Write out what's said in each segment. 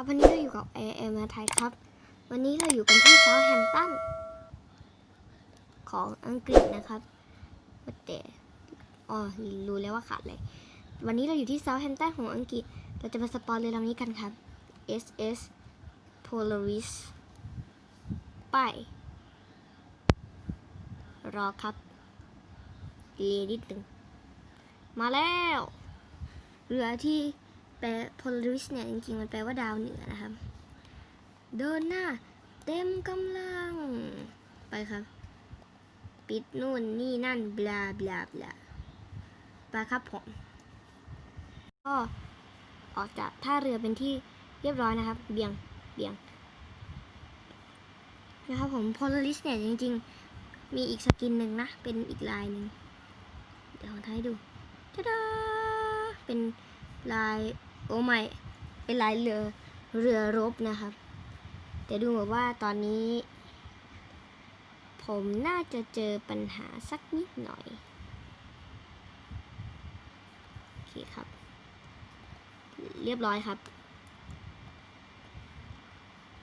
ครับวันนี้เราอยู่กับ a อ m ไทยครับ วันนี้เราอยู่กันที่เซาแฮมตันของอังกฤษนะครับแต่อ๋อรู้แล้วว่าขาดอะไรวันนี้เราอยู่ที่เซาแฮมตันของอังกฤษ เราจะมาสปอนเรือลำนี้กันครับ SS Polaris ไป รอครับเรียนิดหนึ่งมาแล้ว เรือที่ แปล Polaris เนี่ย จริงๆ มันแปลว่าดาวเหนือนะครับ เดินหน้า เต็มกำลัง ไปครับ ปิดนู่นนี่นั่นบลาบลาบลาไปครับผม ก็ออกจากท่าเรือเป็นที่เรียบร้อยนะครับ เบียง เบียง นะครับผม Polaris เนี่ย จริง ๆ มีอีกสกินหนึ่งนะ เป็นอีกลายหนึ่ง เดี๋ยวผมถ่ายให้ดูทะดาเป็นลาย โอ้ไม่เป็นลายเรือเรือรบนะครับ แต่ดูเหมือนว่าตอนนี้ ผมน่าจะเจอปัญหาสักนิดหน่อยโอเคครับ เรียบร้อยครับ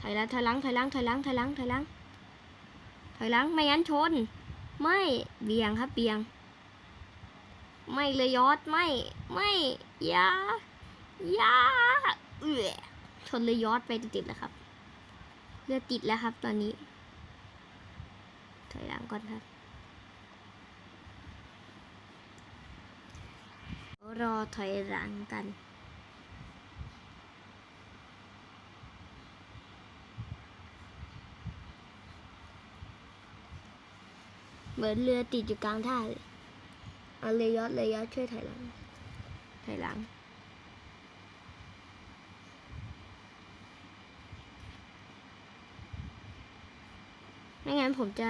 ถอยหลังถอยหลังถอยหลังถอยหลังถอยหลังถอยหลังถอยหลังไม่งั้นชน ไม่เบี่ยงครับเบี่ยง ไม่เลยยอดไม่ ไม่ย่า ยาเอือชนเลยยอดไปติดๆแล้วครับเรือติดแล้วครับ ตอนนี้ ถอยหลังก่อนครับ รอถอยหลังกันเหมือนเรือติดอยู่กลางท่าเลย เอาเลยยอดเลยยอดช่วยถอยหลัง ถอยหลัง ไม่งั้นผมจะ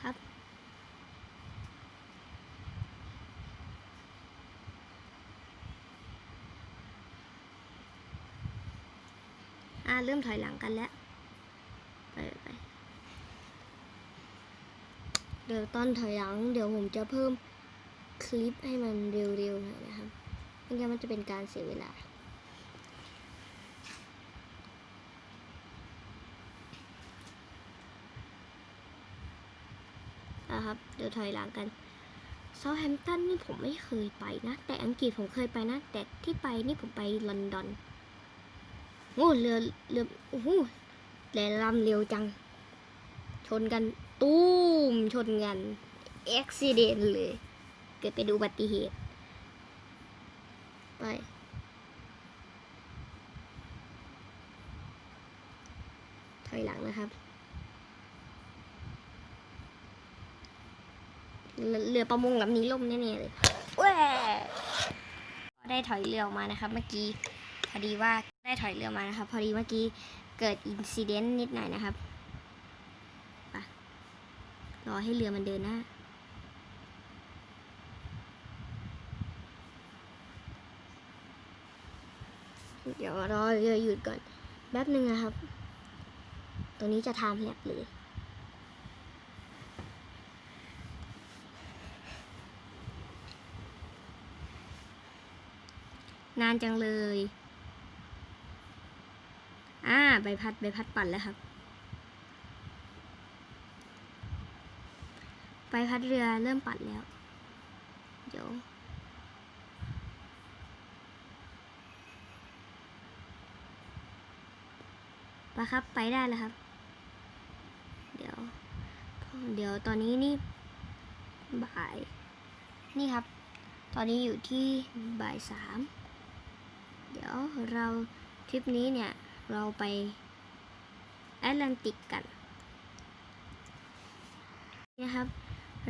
ครับ อ่าเริ่มถอยหลังกันแล้ว ไปไปเดี๋ยวตอนถอยหลัง เดี๋ยวผมจะเพิ่มคลิปให้มันเร็วๆหน่อยนะครับไม่งั้นมันจะเป็นการเสียเวลา นะครับ เดี๋ยวถอยหลังกันเซาแฮมตันนี่ผมไม่เคยไปนะ แต่อังกฤษผมเคยไปนะ แต่ที่ไปนี่ผมไปลอนดอน โอ้เรือเรือโอ้โหแล่ลำเร็วจัง ชนกัน ตู้ม ชนกันอุบิเหตุเลย เกิดเป็นอุบัติเหตุ ไปถอยหลังนะครับ เรือประมงลำนี้ล่มแน่ๆเลยแหวได้ถอยเรือออกมานะครับ เมื่อกี้พอดีว่าได้ถอยเรือมานะครับ พอดีเมื่อกี้เกิดอินซิเดนต์นิดหน่อยนะครับรอให้เรือมันเดินหน้าเดี๋ยวรอเรือหยุดก่อนแป๊บหนึ่งนะครับตรงนี้จะทำแลบเลย นานจังเลย อ่า ใบพัด ใบพัดปั่นแล้วครับ ใบพัดเรือเริ่มปั่นแล้ว เดี๋ยว ไปครับ ไปได้แล้วครับ เดี๋ยว เดี๋ยวตอนนี้นี่ บ่าย นี่ครับ ตอนนี้อยู่ที่บ่ายสาม เดี๋ยวเราทริปนี้เนี่ย เราไปแอตแลนติกกันนะครับ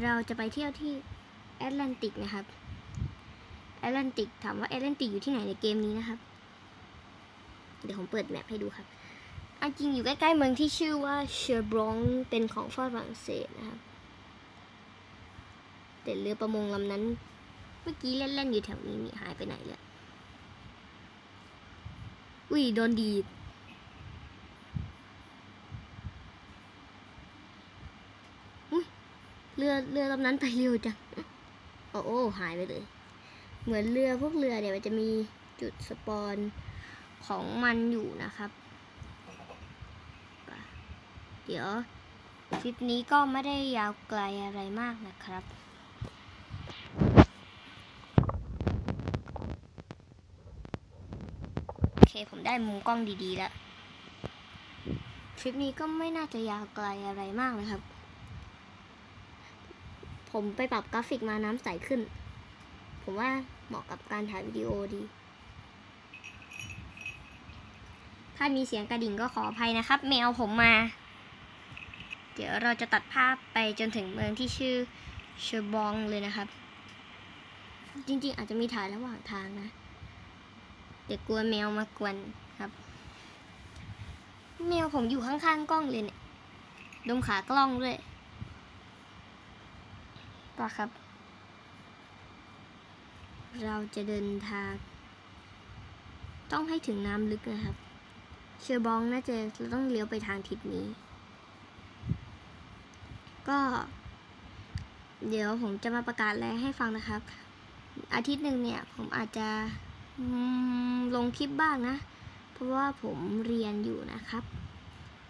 เราจะไปเที่ยวที่แอตแลนติกนะครับแอตแลนติกถามว่าแอตแลนติกอยู่ที่ไหนในเกมนี้นะครับ เดี๋ยวผมเปิดแมปให้ดูครับอันจริงอยู่ใกล้ๆเมืองที่ชื่อว่าเชอร์บรองเป็นของฝรั่งเศสนะครับแต่เรือประมงลำนั้น เมื่อกี้เล่นๆอยู่แถวนี้นี่หายไปไหนเลย อุ้ยโดนดีดเรือเรือลำนั้นไปเร็วจังโอ้โอ้หายไปเลย เหมือนเรือพวกเรือเนี่ยมันจะมีจุดสปอนของมันอยู่นะครับ เดี๋ยวคลิปนี้ก็ไม่ได้ยาวไกลอะไรมากนะครับ โอเค ผมได้มุมกล้องดีๆแล้วคลิปนี้ก็ไม่น่าจะยาวไกลอะไรมากนะครับ ผมไปปรับกราฟิกมาน้ำใสขึ้น ผมว่าเหมาะกับการถ่ายวิดีโอดีถ้ามีเสียงกระดิ่งก็ขออภัยนะครับ แมวผมมา เดี๋ยวเราจะตัดภาพไปจนถึงเมืองที่ชื่อเชบองเลยนะครับ จริงๆ อาจจะมีถ่ายระหว่างทางนะ ดี๋ยวกลัวแมวมากวนครับ แมวผมอยู่ข้างๆกล้องเลยเนี่ย ดมขากล้องด้วยต่อครับ เราจะเดินทาง ต้องให้ถึงน้ำลึกนะครับ เชอร์บองน่าจะเราต้องเลี้ยวไปทางทิศนี้ ก็ เดี๋ยวผมจะมาประกาศอะไรให้ฟังนะครับ อาทิตย์หนึ่งเนี่ย ผมอาจจะ ลงคลิปบ้างนะ เพราะว่าผมเรียนอยู่นะครับ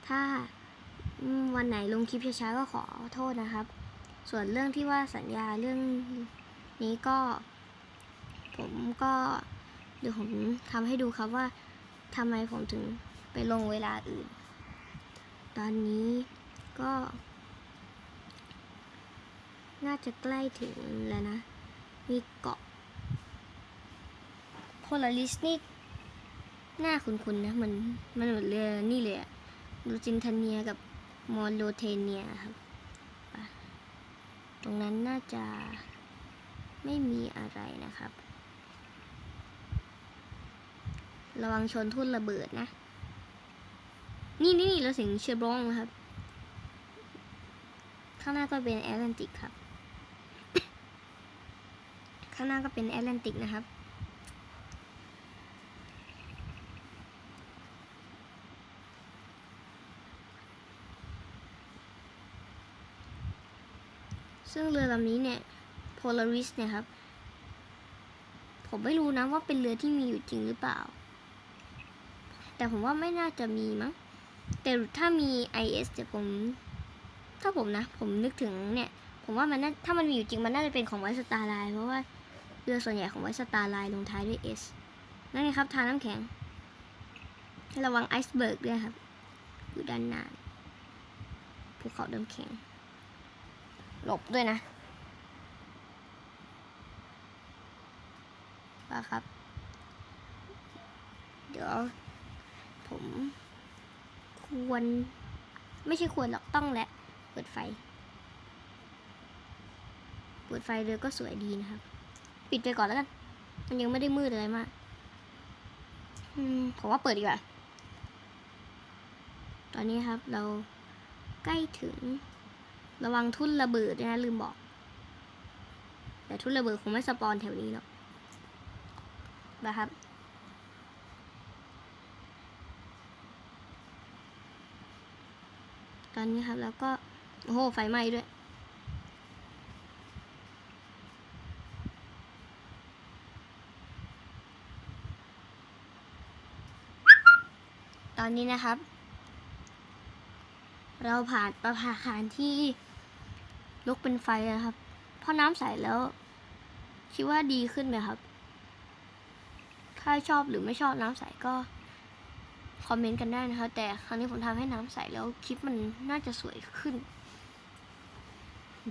ถ้าวันไหนลงคลิปช้าๆก็ขอโทษนะครับ ส่วนเรื่องที่ว่าสัญญาเรื่องนี้ก็ ผมก็เดี๋ยวผมทำให้ดูครับว่าทำไมผมถึงไปลงเวลาอื่น ตอนนี้ก็ น่าจะใกล้ถึงแล้วนะ มีเกาะ ลาริสนี่หน้าคุ้นๆนะมันมันเหมือนเรือนี่เลยอะลูจินทเนียกับมอลโลเทเนียครับตรงนั้นน่าจะไม่มีอะไรนะครับ ระวังชนทุ่นระเบิดนะ นี่นี่นี่เราถึงเชอบรองนะครับ ข้างหน้าก็เป็นแอตแลนติกครับ ข้างหน้าก็เป็นแอตแลนติกนะครับ ซึ่งเรือลำนี้เนี่ย Polaris เนี่ยครับ ผมไม่รู้นะว่าเป็นเรือที่มีอยู่จริงหรือเปล่า แต่ผมว่าไม่น่าจะมีมั้ง แต่ถ้ามี IS เดี๋ยวผม ถ้าผมนะ ผมนึกถึงเนี่ย ผมว่ามันน่าถ้ามันมีอยู่จริงมันน่าจะเป็นของไวสตาร์ไลน์เพราะว่าเรือส่วนใหญ่ของไวสตาร์ไลน์ลงท้ายด้วย S นั่นไงครับทาน้ำแข็งให้ระวังไอซ์เบิร์กด้วยครับ อยู่ด้านหน้าภูเขาน้ำแข็ง หลบด้วยนะว่าครับ เดี๋ยว ผม ควร ไม่ใช่ควรหรอกต้องแหละ เปิดไฟ เปิดไฟเลยก็สวยดีนะครับ ปิดไปก่อนแล้วกัน มันยังไม่ได้มืดอะไรมากผมว่าเปิดดีกว่า ตอนนี้ครับเราใกล้ถึง ระวังทุ่นระเบิดนะลืมบอก แต่ทุ่นระเบิดคงไม่สปอนแถวนี้หรอกนะครับตอนนี้ครับแล้วก็ โอ้โห ไฟไหม้ด้วย ตอนนี้นะครับ เราผ่านประภาคารที่ ลุกเป็นไฟแล้วครับ พอน้ำใสแล้ว คิดว่าดีขึ้นไหมครับ ถ้าชอบหรือไม่ชอบน้ำใสก็คอมเมนต์กันได้นะคะแต่ครั้งนี้ผมทำให้น้ำใสแล้วคลิปมันน่าจะสวยขึ้น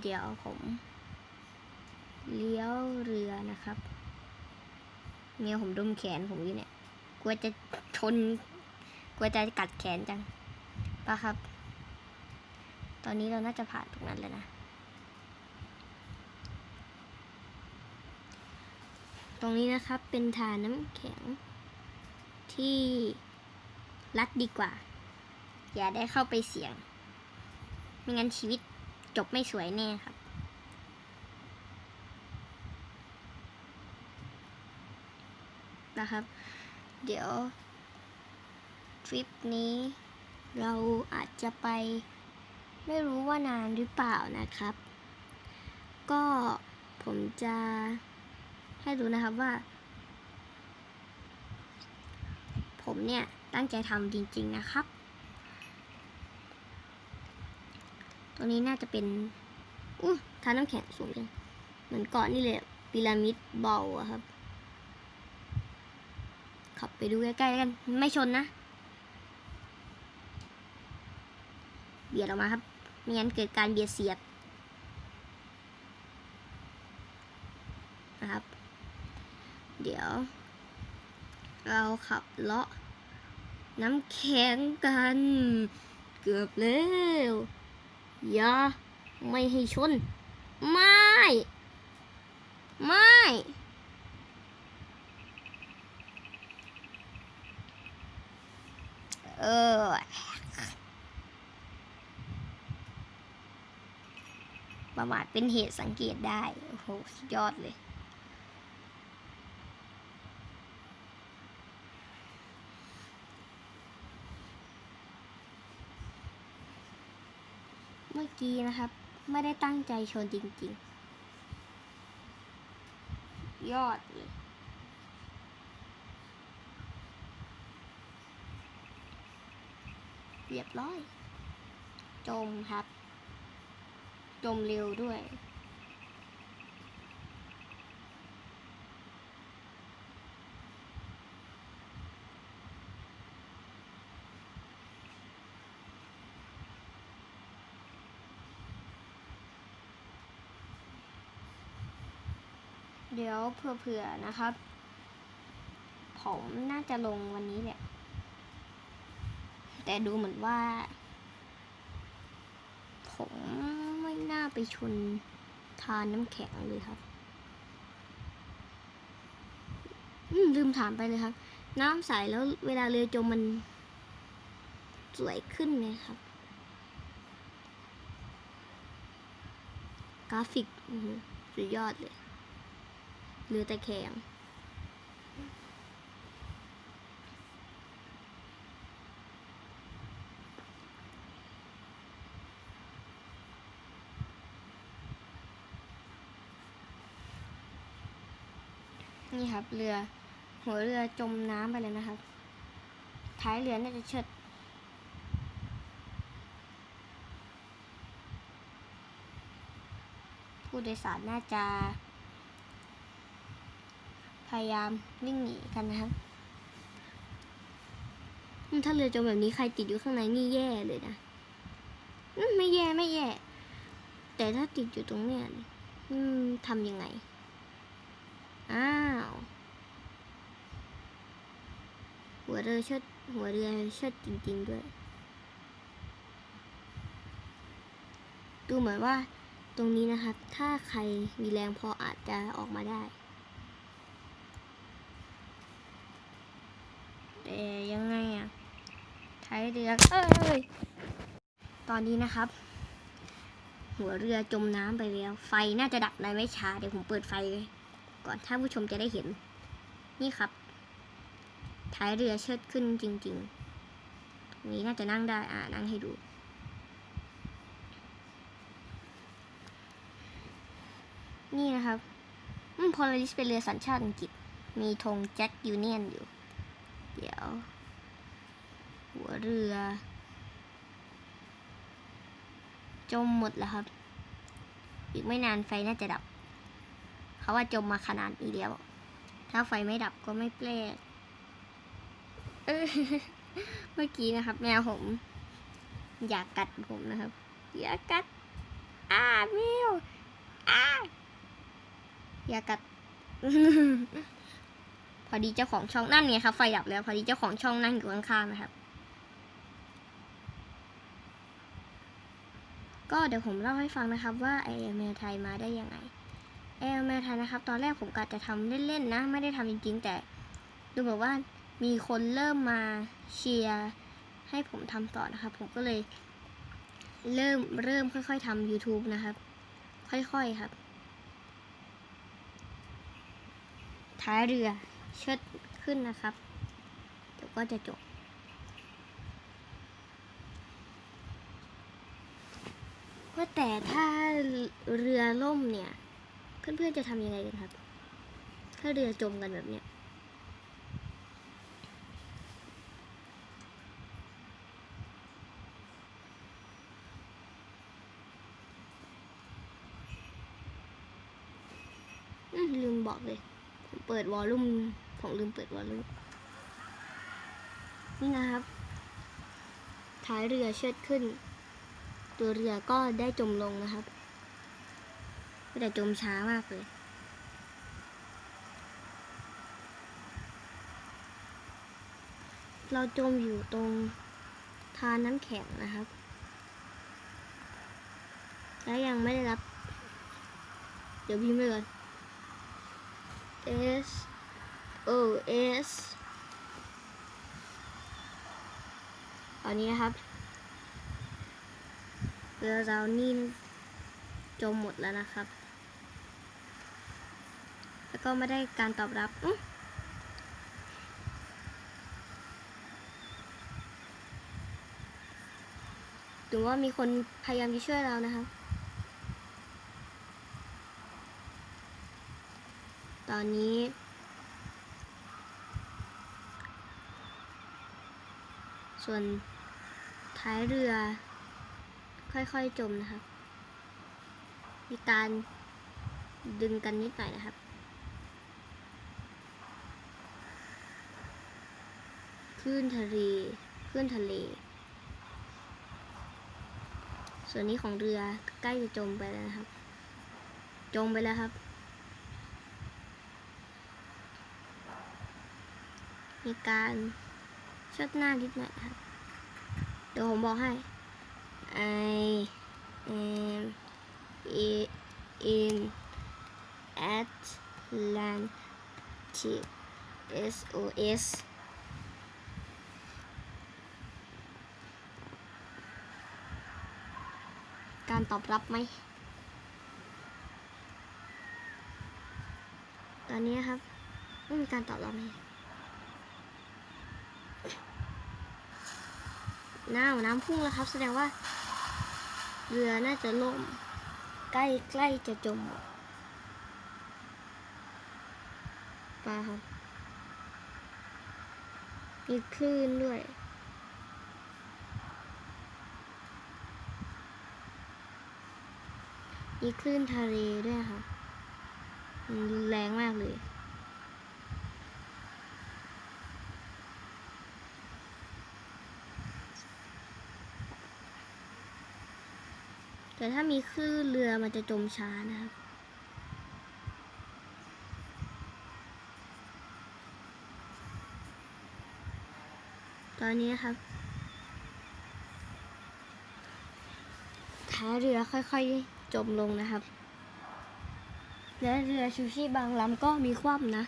เดี๋ยวผมเลี้ยวเรือนะครับ เมียผมดมแขนผมอยู่เนี่ย กลัวจะชน กลัวจะกัดแขนจังปะครับ ตอนนี้เราน่าจะผ่านตรงนั้นแล้วนะ ตรงนี้นะครับเป็นทานน้ำแข็ง ที่รัดดีกว่า อย่าได้เข้าไปเสี่ยง ไม่งั้นชีวิตจบไม่สวยแน่ครับ นะครับ เดี๋ยว ทริปนี้ เราอาจจะไป ไม่รู้ว่านานหรือเปล่านะครับ ก็ผมจะ ให้รู้นะครับว่า ผมเนี่ยตั้งใจทำจริง ๆนะครับตรงนี้น่าจะเป็นอู้ทาน้ำแข็งสูงจังเหมือนเกาะนี่เลยพีระมิดเบาอะครับ ขับไปดูใกล้ๆกัน ไม่ชนนะ เบียดออกมาครับ ไม่งั้นเกิดการเบียดเสียดนะครับ เดี๋ยวเราขับเลาะน้ำแข็งกัน เกือบแล้วอย่าไม่ให้ชน ไม่ ไม่ เออประมาทเป็นเหตุสังเกตได้ โอ้โห สุดยอดเลย เมื่อกี้นะครับ ไม่ได้ตั้งใจชนจริง ๆ ยอดเลยเรียบร้อย จมครับ จมเร็วด้วย เดี๋ยวเผื่อๆนะครับ ผมน่าจะลงวันนี้แหละ แต่ดูเหมือนว่า ผมไม่น่าไปชนทานน้ำแข็งเลยครับ อืม ลืมถามไปเลยครับ น้ำใสแล้วเวลาเรือจมมัน สวยขึ้นไหมครับ กราฟิกสุดยอดเลย เรือตะแคงนี่ครับเรือหัวเรือจมน้ำไปเลยนะครับ ท้ายเรือน่าจะเชิดผู้โดยสารน่าจะ ยายามวิ่งหนีกันนะครับถ้าเรือจมแบบนี้ใครติดอยู่ข้างในนี่แย่เลยนะไม่แย่ไม่แย่ แต่ถ้าติดอยู่ตรงเนี้ยอืมทำยังไง อ้าว หัวเรือชดหัวเรือชดจริง ๆ ด้วย ดูเหมือนว่าตรงนี้นะครับ ถ้าใครมีแรงพออาจจะออกมาได้ แต่ ยังไงอะท้ายเรือเอ้ยตอนนี้นะครับ หัวเรือจมน้ำไปแล้ว ไฟน่าจะดับในไม่ช้าเดี๋ยวผมเปิดไฟเลยก่อนท่าผู้ชมจะได้เห็น นี่ครับ ท้ายเรือเชิดขึ้นจริงๆนี้น่าจะนั่งได้อ่านั่งให้ดู นี่นะครับอืมพอลาริสเป็นเรือสัญชาติอังกฤษ มีธงแจ็คยูเนียนอยู่ เดี๋ยว หัวเรือ จมหมดแล้วครับ อีกไม่นานไฟน่าจะดับ เขาว่าจมมาขนาดนี้แล้ว ถ้าไฟไม่ดับก็ไม่แปลกเออเมื่อกี้นะครับ แมวผม อยากกัดผมนะครับ อยากกัดอ้าแมวอ้าอย่ากัด พอดีเจ้าของช่องนั่นไงครับไฟดับแล้ว พอดีเจ้าของช่องนั่งอยู่ข้างๆนะครับ ก็เดี๋ยวผมเล่าให้ฟังนะครับว่าไอแมวไทยมาได้ยังไงไอแมวไทยนะครับ ตอนแรกผมกะจะทำเล่นๆนะ ไม่ได้ทำจริง ๆ แต่ดูเหมือนว่ามีคนเริ่มมาเชียร์ให้ผมทำต่อนะครับ ผมก็เลยเริ่มเริ่มค่อย ๆทำ YouTube นะครับ ค่อย ๆ ครับ ท้ายเรือ เชิดขึ้นนะครับเดี๋ยวก็จะจบ ว่าแต่ถ้าเรือล่มเนี่ย เพื่อนๆจะทำยังไงกันครับ ถ้าเรือจมกันแบบเนี้ย อืมลืมบอกเลย ผมเปิดวอลลุ่มผมลืมเปิดวอลลุ่มนี่นะครับท้ายเรือเชิดขึ้น ตัวเรือก็ได้จมลงนะครับแต่จมช้ามากเลยเราจมอยู่ตรงทานน้ำแข็งนะครับ และยังไม่ได้รับ เดี๋ยวพิมพ์ไปก่อน S O S ตอนนี้นะครับเรือเรานี่จมหมดแล้วนะครับ แล้วก็ไม่ได้การตอบรับอืถือว่ามีคนพยายามจะช่วยเรานะครับ ตอนนี้ ส่วนท้ายเรือ ค่อยๆจมนะครับ มีการดึงกันนิดหน่อยนะครับ คลื่นทะเลคลื่นทะเล ส่วนนี้ของเรือใกล้จะจมไปแล้วนะครับ จมไปแล้วครับ มีการชดหน้านิดหน่อยครับ เดี๋ยวผมบอกให้ I am i- in Atlantic SOS การตอบรับไหม ตอนนี้ครับ ไม่มีการตอบรับไหม น้ำน้ำพุ่งแล้วครับ แสดงว่า เรือน่าจะล่มใกล้ใกล้จะจมปลาครับมีคลื่นด้วยมีคลื่นทะเลด้วยค่ะมันรุนแรงมากเลย แต่ถ้ามีคลื่นเรือมันจะจมช้านะครับ ตอนนี้ครับท้ายเรือค่อยๆจมลงนะครับ และเรือชูชีพบางลำก็มีคว่ำนะ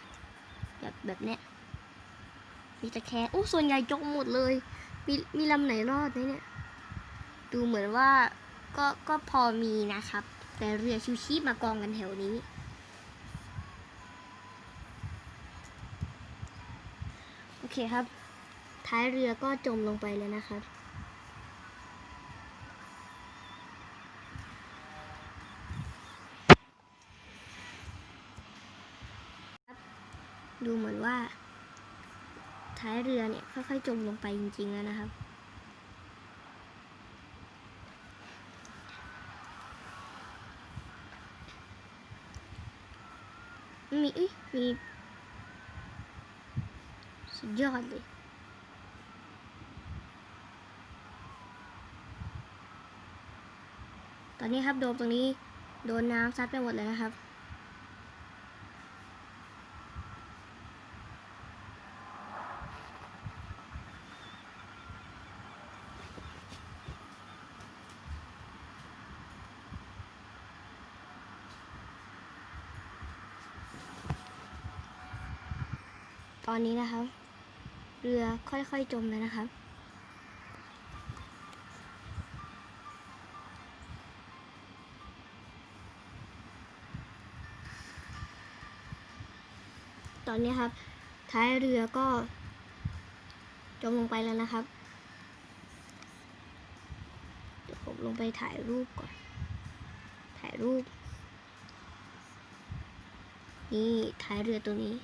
แบบแบบเนี้ยมีตะแคงโอ้ส่วนใหญ่จมหมดเลย มีมีลำไหนรอดไหมเนี่ย ดูเหมือนว่า ก็ก็พอมีนะครับ แต่เรือชูชีพมากองกันแถวนี้ โอเคครับ ท้ายเรือก็จมลงไปแล้วนะครับดูเหมือนว่า ท้ายเรือเนี่ยค่อยๆจมลงไปจริงๆแล้วนะครับ มีอุ๊ยมีสุดยอดเลยตอนนี้ครับโดมตรงนี้โดนน้ำซัดไปหมดเลยนะครับ ตอนนี้นะครับ เรือค่อยๆจมแล้วนะครับ ตอนนี้ครับ ท้ายเรือก็จมลงไปแล้วนะครับเดี๋ยวผมลงไปถ่ายรูปก่อน ถ่ายรูป นี่ท้ายเรือตัวนี้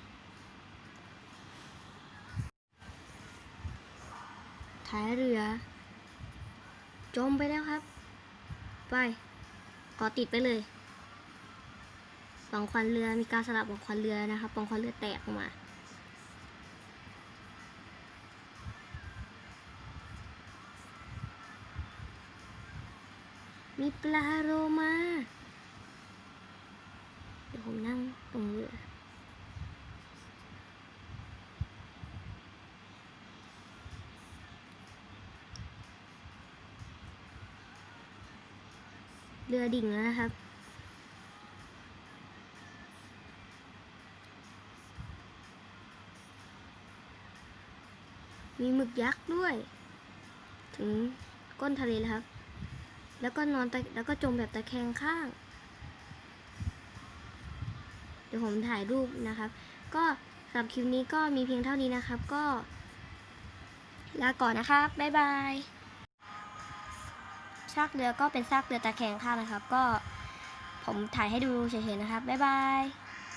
ท้ายเรือ จมไปแล้วครับ ไปกอติดไปเลยปองควันเรือมีการสลับปองควันเรือนะครับปองควันเรือแตกออกมา มีปลาโรมาเดี๋ยวผมนั่งตรงเรือ เรือดิ่งแล้วนะครับ มีหมึกยักษ์ด้วย ถึงก้นทะเลแล้วครับ แล้วก็นอนตะแล้วก็จมแบบตะแคงข้าง เดี๋ยวผมถ่ายรูปนะครับ ก็สำหรับคลิปนี้ก็มีเพียงเท่านี้นะครับ ก็ลาก่อนนะครับ บ๊ายบาย ซากเรือก็เป็นซากเรือตะแคงข้างนะครับ ก็ผมถ่ายให้ดูเฉยๆนะครับ บ๊ายบาย